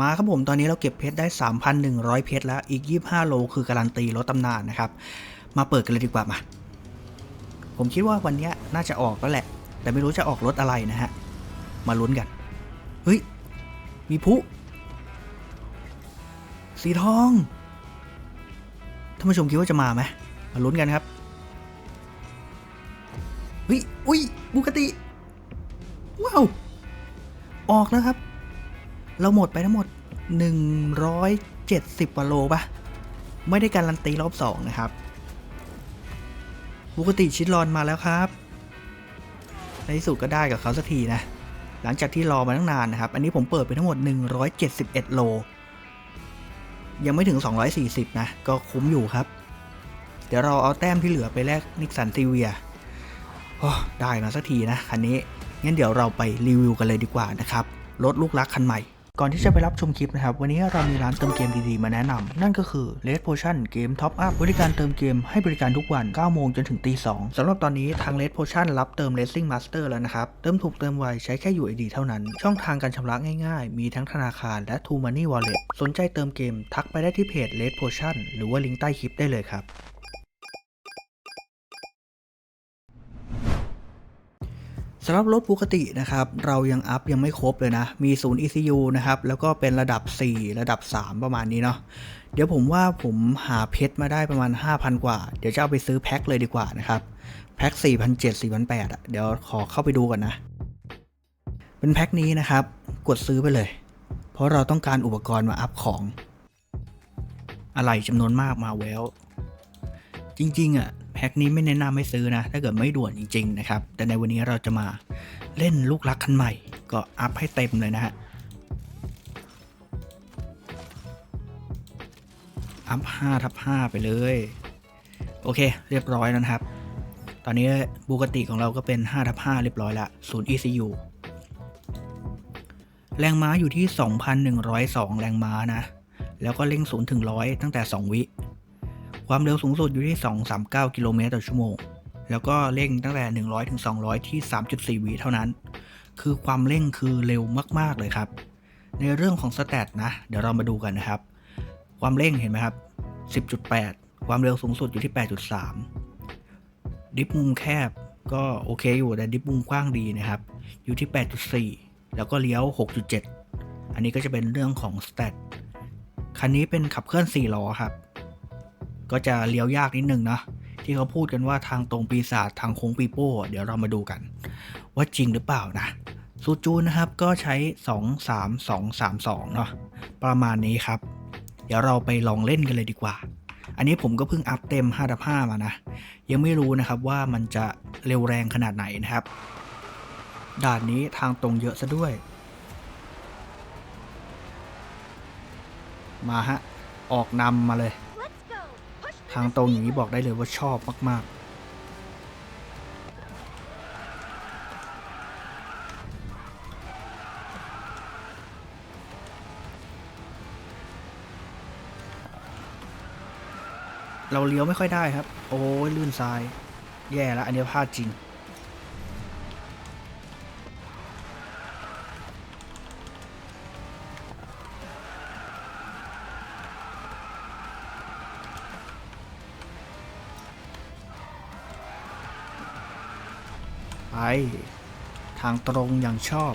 มาครับผมตอนนี้เราเก็บเพชรได้ 3,100 เพชรแล้วอีก 25 โลคือการันตีรถตำนานนะครับ มาเปิดกันเลยดีกว่ามา ผมคิดว่าวันนี้น่าจะออกแล้วแหละ แต่ไม่รู้จะออกรถอะไรนะฮะ มาลุ้นกัน เฮ้ย มีพุสีทองท่านผู้ชมคิดว่าจะมาไหมมาลุ้นกันครับเฮ้ยอุ้ยบุกติว้าวออกแล้วครับ เราหมดไปทั้งหมด 170กว่าโลปะไม่ได้การันตีรอบ 2 นะครับปกติชิดรอนมาแล้วครับ ในที่สุดก็ได้กับเขาสักทีนะ หลังจากที่รอมาตั้งนานนะครับ อันนี้ผมเปิดไปทั้งหมด 171 โล ยังไม่ถึง 240 นะ ก็คุ้มอยู่ครับ เดี๋ยวเราเอาแต้มที่เหลือไปแลกนิกสันซีเวียได้มาสักทีนะคันนี้งั้นเดี๋ยวเราไปรีวิวกันเลยดีกว่านะครับ รถลูกรักคันใหม่ ก่อนที่จะไปรับชมคลิปนะครับ วันนี้เรามีร้านเติมเกมดีๆ มาแนะนำนั่นก็คือ Red Potion เกม Top Up บริการเติมเกมให้บริการทุกวัน 9 โมงจนถึงตี 2 สำหรับตอนนี้ทาง Red Potion รับเติม Racing Master แล้วนะครับ เติมถูกเติมไวใช้แค่ UID เท่านั้น ช่องทางการชำระง่ายๆ มีทั้งธนาคารและ True Money Wallet สนใจเติมเกม ทักไปได้ที่เพจ Red Potion หรือว่าลิงก์ใต้คลิปได้เลยครับ สำหรับรถปกตินะครับ เรายังอัพยังไม่ครบเลยนะ มีศูนย์ ECU นะครับ แล้วก็เป็นระดับ 4 ระดับ 3 ประมาณนี้เนาะเดี๋ยวผมว่าผมหาเพชรมาได้ประมาณ 5,000 กว่า เดี๋ยวจะเอาไปซื้อแพ็คเลยดีกว่านะครับ แพ็ค4,700 4,800อะเดี๋ยวขอเข้าไปดูก่อนนะ เป็นแพ็คนี้นะครับ กดซื้อไปเลย เพราะเราต้องการอุปกรณ์มาอัพของ อะไรจำนวนมากมาแวว จริงๆอะแพ็คนี้ไม่แนะนำให้ซื้อนะ ถ้าเกิดไม่ด่วนจริงๆนะครับ แต่ในวันนี้เราจะมาเล่นลูกรักคันใหม่ ก็อัพให้เต็มเลยนะฮะอัพ5ทับ5ไปเลย โอเค เรียบร้อยแล้วนะครับ ตอนนี้บูกติของเราก็เป็น5ทับ5เรียบร้อยละศูนย์ ECU แรงม้าอยู่ที่ 2,102 แรงม้านะ แล้วก็เร่ง0ถึง100 ตั้งแต่ 2 วิ ความเร็วสูงสุดอยู่ที่ 239 กิโลเมตรต่อชั่วโมง แล้วก็เร่งตั้งแต่ 100 ถึง 200 ที่ 3.4 วิเท่านั้น คือความเร่งคือเร็วมาก ๆ เลยครับ ในเรื่องของสแตทนะ เดี๋ยวเรามาดูกันนะครับ ความเร่งเห็นไหมครับ 10.8 ความเร็วสูงสุดอยู่ที่ 8.3 ดิฟมุมแคบก็โอเคอยู่แต่ดิฟมุมกว้างดีนะครับ อยู่ที่ 8.4 แล้วก็เลี้ยว 6.7 อันนี้ก็จะเป็นเรื่องของสแตทคันนี้เป็นขับเคลื่อน4ล้อครับ ก็จะเลี้ยวยากนิดนึงนะที่เขาพูดกันว่าทางตรงปีศาจทางโค้งปีโป้ เดี๋ยวเรามาดูกัน ว่าจริงหรือเปล่านะสูจูนนะครับก็ใช้ 2 3 2 3 2เนาะประมาณนี้ครับ เดี๋ยวเราไปลองเล่นกันเลยดีกว่า อันนี้ผมก็เพิ่งอัพเต็ม5ดับ5มานะ ยังไม่รู้นะครับว่ามันจะเร็วแรงขนาดไหนนะครับ ด่านนี้ทางตรงเยอะซะด้วย มาฮะ ออกนำมาเลย ทางตรงอย่างนี้บอกได้เลยว่าชอบมาก ๆเราเลี้ยวไม่ค่อยได้ครับ โอ้ยลื่นทราย แย่แล้วอันนี้พลาดจริง ทางตรงอย่างชอบ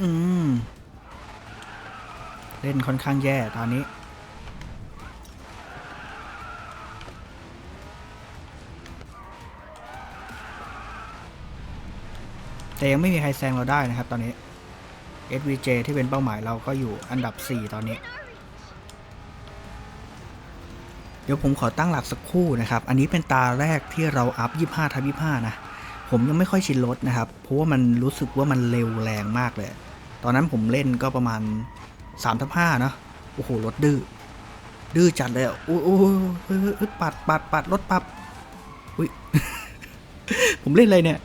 อืม เล่นค่อนข้างแย่ตอนนี้แต่ยังไม่มีใครแซงเราได้นะครับตอนนี้ SVJ ที่เป็นเป้าหมายเราก็อยู่อันดับ 4 ตอนนี้ เดี๋ยวผมขอตั้งหลักสักครู่นะครับ อันนี้เป็นตาแรกที่เราอัพ 25ทับ25 นะ ผมยังไม่ค่อยชินรถนะครับ เพราะว่ามันรู้สึกว่ามันเร็วแรงมากเลย ตอนนั้นผมเล่นก็ประมาณ3ทับ5เนาะโอ้โห รถดื้อ ดื้อจัดเลยอะโอ้โหเฮ้ปัดปัดปัดรถปับอุ้ยผมเล่นอะไรเนี่ย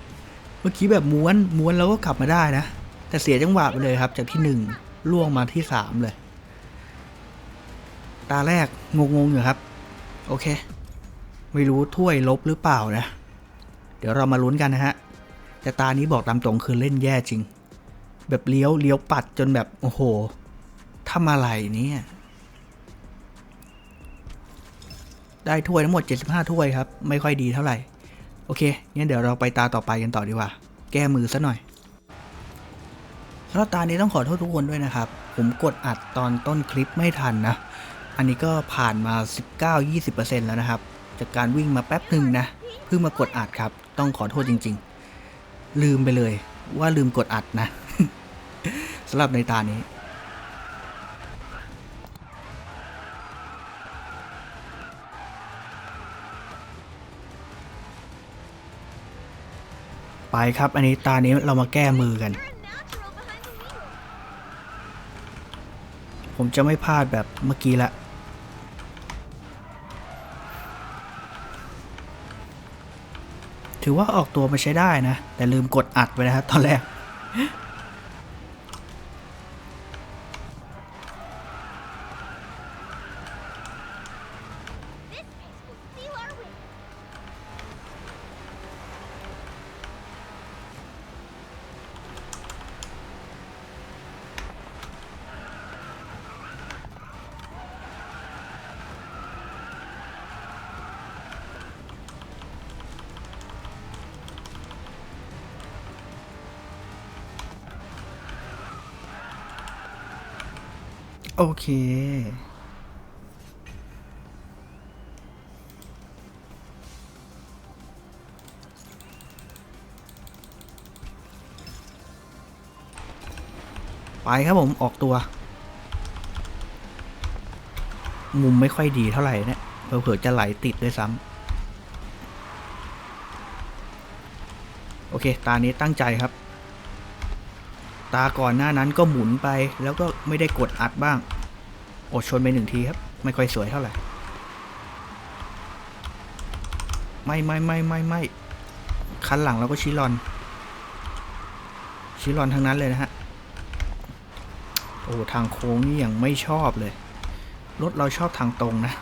เมื่อกี้แบบม้วนม้วนแล้วก็ขับมาได้นะ แต่เสียจังหวะไปเลยครับ จากที่หนึ่งล่วงมาที่สามเลย ตาแรกงงๆอยู่ครับ โอเค ไม่รู้ถ้วยลบหรือเปล่านะ เดี๋ยวเรามาลุ้นกันนะฮะ แต่ตานี้บอกตามตรงคือเล่นแย่จริง แบบเลี้ยวเลี้ยวปัดจนแบบโอ้โหทำอะไรเนี่ยได้ถ้วยทั้งหมด 75 ถ้วยครับ ไม่ค่อยดีเท่าไหร่ โอเคงั้นเดี๋ยวเราไปตาต่อไปกันต่อดีกว่า แก้มือซะหน่อย สำหรับตานี้ต้องขอโทษทุกคนด้วยนะครับ ผมกดอัดตอนต้นคลิปไม่ทันนะ อันนี้ก็ผ่านมา 19-20%แล้วนะครับ จากการวิ่งมาแป๊บหนึ่งนะ เพิ่งมากดอัดครับ ต้องขอโทษจริง ๆ ลืมไปเลยว่าลืมกดอัดนะสำหรับในตานี้ไปครับ อันนี้ตานี้เรามาแก้มือกัน ผมจะไม่พลาดแบบเมื่อกี้ละถือว่าออกตัวมาใช้ได้นะ แต่ลืมกดอัดไปนะครับตอนแรก โอเค ไปครับผมออกตัว มุมไม่ค่อยดีเท่าไหร่เนี่ยเผื่อๆจะไหลติดด้วยซ้ำโอเค ตานี้ตั้งใจครับ ตาก่อนหน้านั้นก็หมุนไป แล้วก็ไม่ได้กดอัดบ้าง อดชนไปหนึ่งทีครับ ไม่ค่อยสวยเท่าไหร่ ไม่ไม่ไม่ไม่ไม่คันหลังเราก็ชิลอน ชิลอนทั้งนั้นเลยนะฮะ โอ้ทางโค้งนี่ยังไม่ชอบเลย รถเราชอบทางตรงนะ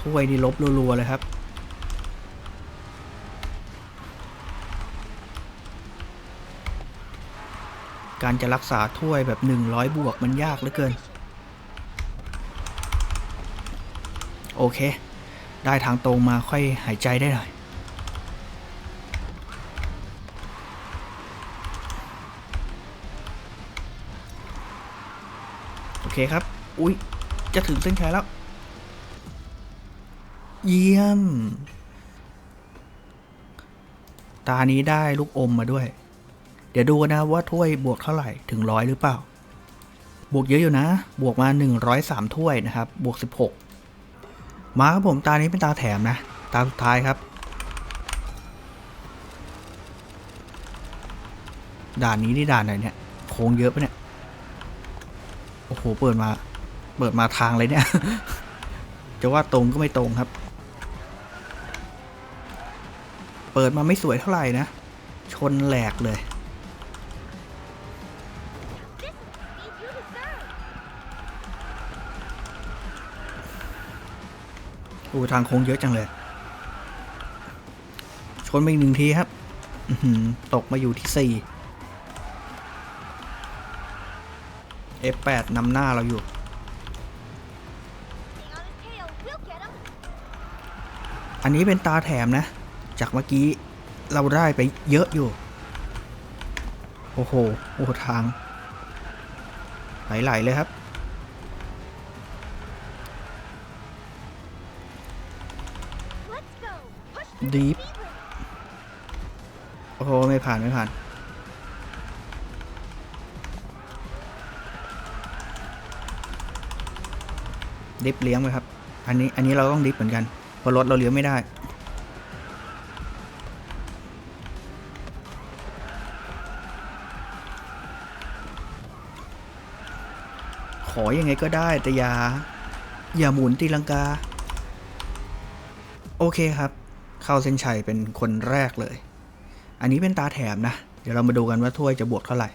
ถ้วยนี่ลบรัวๆเลยครับ การจะรักษาถ้วยแบบ 100 บวกมันยากเหลือเกิน โอเค ได้ทางตรงมาค่อยหายใจได้หน่อยโอเคครับ อุ๊ย จะถึงเส้นชัยแล้ว เยี่ยม ตานี้ได้ลูกอมมาด้วย ดี๋ยวดูนะว่าถ้วยบวกเท่าไหร่ถึงร้อยหรือเปล่า บวกเยอะอยู่นะ บวกมา 103 ถ้วยนะครับ บวก 16 มาครับผมตานี้เป็นตาแถมนะ ตาสุดท้ายครับ ด่านนี้นี่ด่านไหนเนี่ย โค้งเยอะปะเนี่ย โอ้โห เปิดมา เปิดมาทางเลยเนี่ย จะว่าตรงก็ไม่ตรงครับ เปิดมาไม่สวยเท่าไหร่นะ ชนแหลกเลย โอ้ทางโค้งเยอะจังเลย ชนไปหนึ่งทีครับตกมาอยู่ที่สี่ F8 นำหน้าเราอยู่ อันนี้เป็นตาแถมนะ จากเมื่อกี้เราได้ไปเยอะอยู่ โอ้โห โอ้ทาง ไหลๆเลยครับ Push through the Deep. speed limit. โอ้โหไม่ผ่านไม่ผ่านดิฟเลี้ยงไปครับ อันนี้อันนี้เราต้องดิฟเหมือนกันเพราะรถเราเลี้ยวไม่ได้ ขอยังไงก็ได้แต่อย่า อย่าหมุนตีลังกา โอเคครับ เข้าเส้นชัยเป็นคนแรกเลย อันนี้เป็นตาแถมนะ เดี๋ยวเรามาดูกันว่าถ้วยจะบวกเท่าไหร่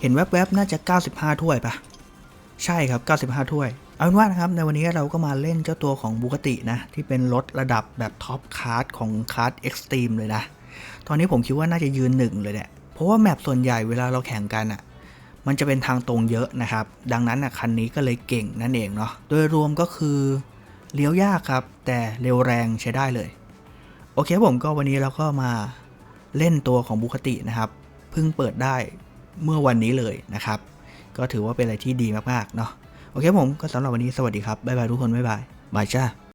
เห็นแวบๆน่าจะ 95 ถ้วยปะใช่ครับ 95 ถ้วย เอาเป็นว่านะครับในวันนี้เราก็มาเล่นเจ้าตัวของบุกตินะ ที่เป็นรถระดับแบบท็อปคาร์ดของคาร์ดเอ็กซ์ตรีมเลยนะ ตอนนี้ผมคิดว่าน่าจะยืนหนึ่งเลยแหละเพราะว่าแมปส่วนใหญ่เวลาเราแข่งกันอะ่ะมันจะเป็นทางตรงเยอะนะครับ ดังนั้นอะคันนี้ก็เลยเก่งนั่นเองเนาะ โดยรวมก็คือเลี้ยวยากครับ แต่เร็วแรงใช้ได้เลย โอเคผมก็วันนี้เราก็มาเล่นตัวของบุคตินะครับ เพิ่งเปิดได้เมื่อวันนี้เลยนะครับ ก็ถือว่าเป็นอะไรที่ดีมากๆเนาะโอเคผมก็สำหรับวันนี้สวัสดีครับ บ๊ายบายทุกคน บ๊ายบาย บายจ้า